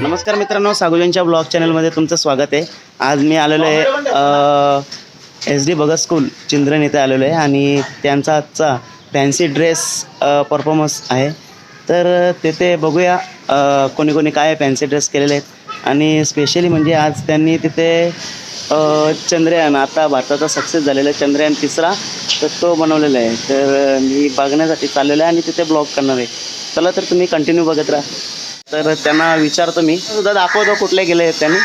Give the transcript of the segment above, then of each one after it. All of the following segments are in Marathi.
नमस्कार मित्रांनो सागुजनच्या ब्लॉग चॅनलमध्ये तुमचं स्वागत आहे. आज मी आलेलो आहे S D Bhagat school Chindran इथे आलेलो आहे आणि त्यांचा आजचा फॅन्सी ड्रेस परफॉर्मन्स आहे. तर तेथे बघूया कोणी कोणी काय फॅन्सी ड्रेस केलेले आहेत. आणि स्पेशली म्हणजे आज त्यांनी तिथे चंद्रयान आता भारताचा सक्सेस झालेला आहे चंद्रयान तिसरा तर तो बनवलेला आहे. तर मी बघण्यासाठी चाललेला आहे आणि तिथे ब्लॉग करणार आहे. चला तर तुम्ही कंटिन्यू बघत राहा. तर त्यांना विचारतो मी सुद्धा दाखवतो कुठले गेले आहेत त्यांनी?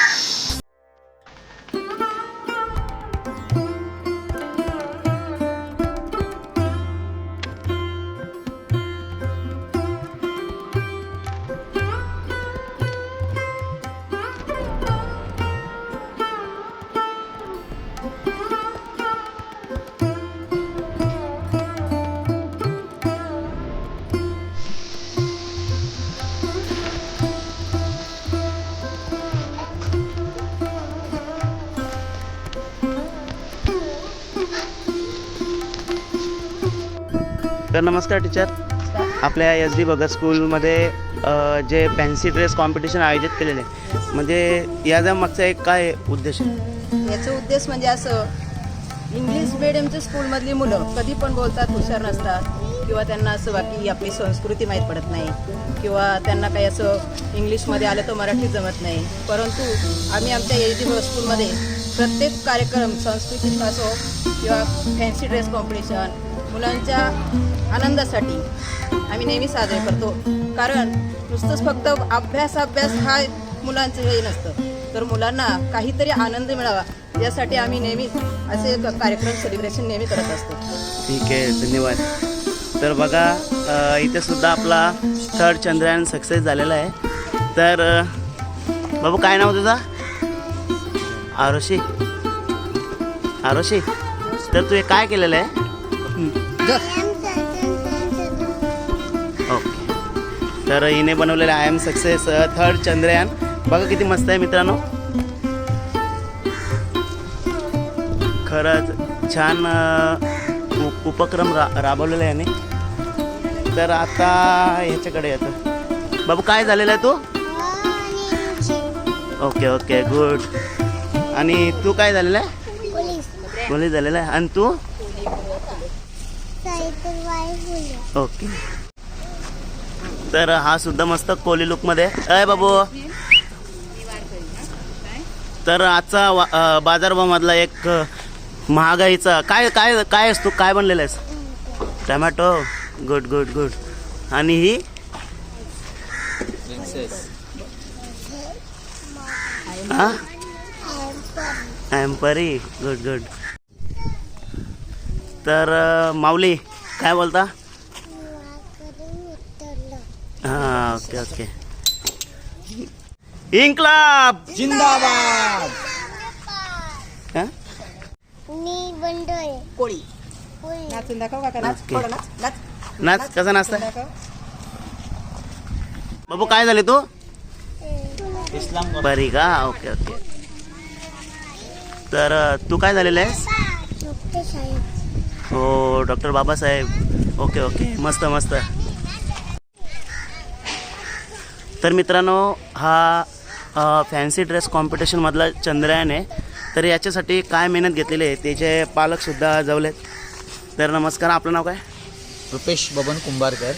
तर नमस्कार टीचर आपल्या एस डी भगत स्कूलमध्ये जे फॅन्सी ड्रेस कॉम्पिटिशन आयोजित केलेले म्हणजे याच्या मागचा एक काय उद्देश आहे? याचा उद्देश म्हणजे असं इंग्लिश मिडियमच्या स्कूलमधली मुलं कधी पण बोलतात हुशार नसतात किंवा त्यांना असं बाकी आपली संस्कृती माहीत पडत नाही किंवा त्यांना काही असं इंग्लिशमध्ये आलं तर मराठी जमत नाही. परंतु आम्ही आमच्या एच डी स्कूलमध्ये प्रत्येक कार्यक्रम सांस्कृतिक असो किंवा फॅन्सी ड्रेस कॉम्पिटिशन मुलांच्या आनंदासाठी आम्ही नेहमी साजरे करतो. कारण नुसतंच फक्त अभ्यास अभ्यास हा मुलांचं हे नसतं. तर मुलांना काहीतरी आनंद मिळावा यासाठी आम्ही नेहमी असे कार्यक्रम सेलिब्रेशन नेहमी करत असतो. ठीक आहे धन्यवाद. तर बघा इथे सुद्धा आपला थर्ड चंद्रयान सक्सेस झालेला आहे. तर बाबू काय नाव तुझा? आरोशी आरोशी तर तू हे काय केलेलं आहे? ओके. तर हिने बनवलेलं I M success third Chandrayaan. बघा किती मस्त आहे मित्रांनो. खरंच छान उपक्रम रा राबवलेला आहे याने. तर आता ह्याच्याकडे येतो. बाबू काय झालेलं आहे तू? Okay okay good. आणि तू काय झालेलं आहे? पोलीस झालेलं आहे. आणि तू? ओके. तर हा सुद्धा मस्त कोली लुकमध्ये अय बाबू. तर आजचा वा- अ, बाजारभावामधला एक महागाईचा काय काय काय असतो काय बनलेला आहेस? टमॅटो. गुड गुड गुड आणि ही? हा? एम्परी गुड गुड तर माऊली काय बोलता? हां ओके ओके. इन्क्लाब जिंदाबाद! हां? मी बंडोय कोळी. होय नाचून दाखव काका नाच ओके. थोडं नाच नाच. नाच कसा नाचता दाखव. बाबू काय झाले तू? इस्लाम बरी का? Okay okay. तर अ, तू काय झालेलं आहेस डॉक्टर साहेब. हो डॉक्टर बाबासाहेब. Okay okay. मस्त मस्त. तर मित्रांनो हा फॅन्सी ड्रेस कॉम्पिटिशनमधला चंद्रयान आहे. तर याच्यासाठी काय मेहनत घेतलेली आहे त्याचे पालकसुद्धा जवलेत तर नमस्कार आपलं नाव काय? रुपेश बबन कुंभारकर.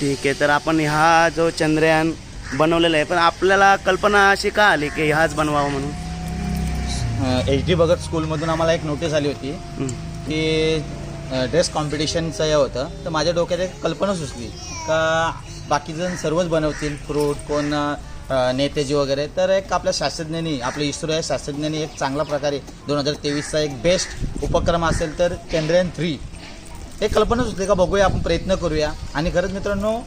ठीक आहे तर आपण हा जो चंद्रयान बनवलेला आहे पण आपल्याला कल्पना अशी का आली की हाच बनवावा म्हणून? एच डी भगत स्कूलमधून आम्हाला एक नोटीस आली होती. की ड्रेस कॉम्पिटिशनचं हे होतं. तर माझ्या डोक्यात एक कल्पना सुचली. का बाकीजण सर्वच बनवतील? फ्रूट कोण नेतेजी वगैरे? तर एक आपल्या शास्त्रज्ञांनी आपले इस्रो या शास्त्रज्ञांनी एक चांगल्या प्रकारे दोन हजार तेवीसचा एक बेस्ट उपक्रम असेल तर चंद्रयान थ्री एक कल्पना सुचली का बघूया आपण प्रयत्न करूया. आणि खरंच मित्रांनो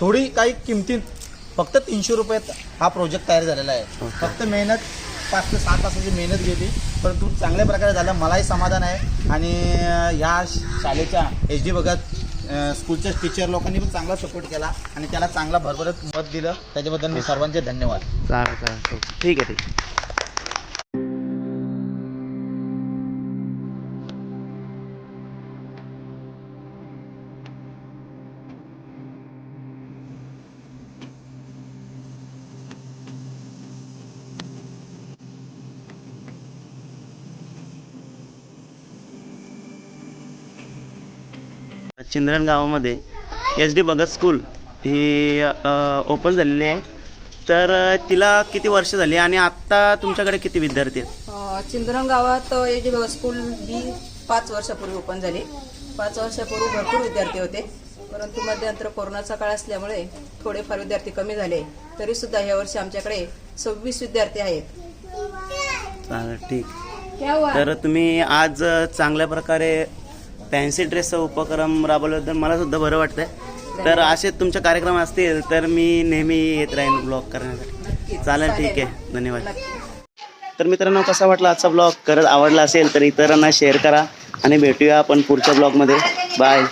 थोडी काही किमतीत फक्त तीनशे रुपयात हा प्रोजेक्ट तयार झालेला आहे. फक्त मेहनत पाच ते सात तासाची मेहनत गेली परंतु चांगल्या प्रकारे झालं मलाही समाधान आहे. आणि ह्या शाळेच्या एच डी भगत अं, स्कूलच्या टीचर लोकांनी पण चांगला सपोर्ट केला आणि त्याला चांगला भरभरत मत दिलं. त्याच्याबद्दल मी सर्वांचे धन्यवाद. चालेल चालेल. हो. ठीक आहे ठीक आहे चिंद्रन गावामध्ये एस डी भगत स्कूल ही ओपन झालेली आहे. तर तिला किती वर्ष झाली आणि आत्ता तुमच्याकडे किती विद्यार्थी आहेत? अ, चिंदरंग गावात एज स्कूल ही पाच वर्षापूर्वी ओपन झाली. पाच वर्षापूर्वी भरपूर विद्यार्थी होते. परंतु मध्यंतर कोरोनाचा काळ असल्यामुळे थोडेफार विद्यार्थी कमी झाले. तरी सुद्धा या वर्षी आमच्याकडे सव्वीस विद्यार्थी आहेत. ठीक. तर तुम्ही आज चांगल्या प्रकारे फॅन्सी ड्रेसचा उपक्रम राबवल्याबद्दल मला सुद्धा बरं वाटतंय. तर असे तुमचे कार्यक्रम असतील तर मी नेहमी येत राहीन ब्लॉग करण्यासाठी. चालेल ठीक आहे. धन्यवाद. तर मित्रांनो कसा वाटला आजचा ब्लॉग? करत आवडला असेल तर इतरांना शेअर करा आणि भेटूया आपण पुढच्या ब्लॉगमध्ये. बाय.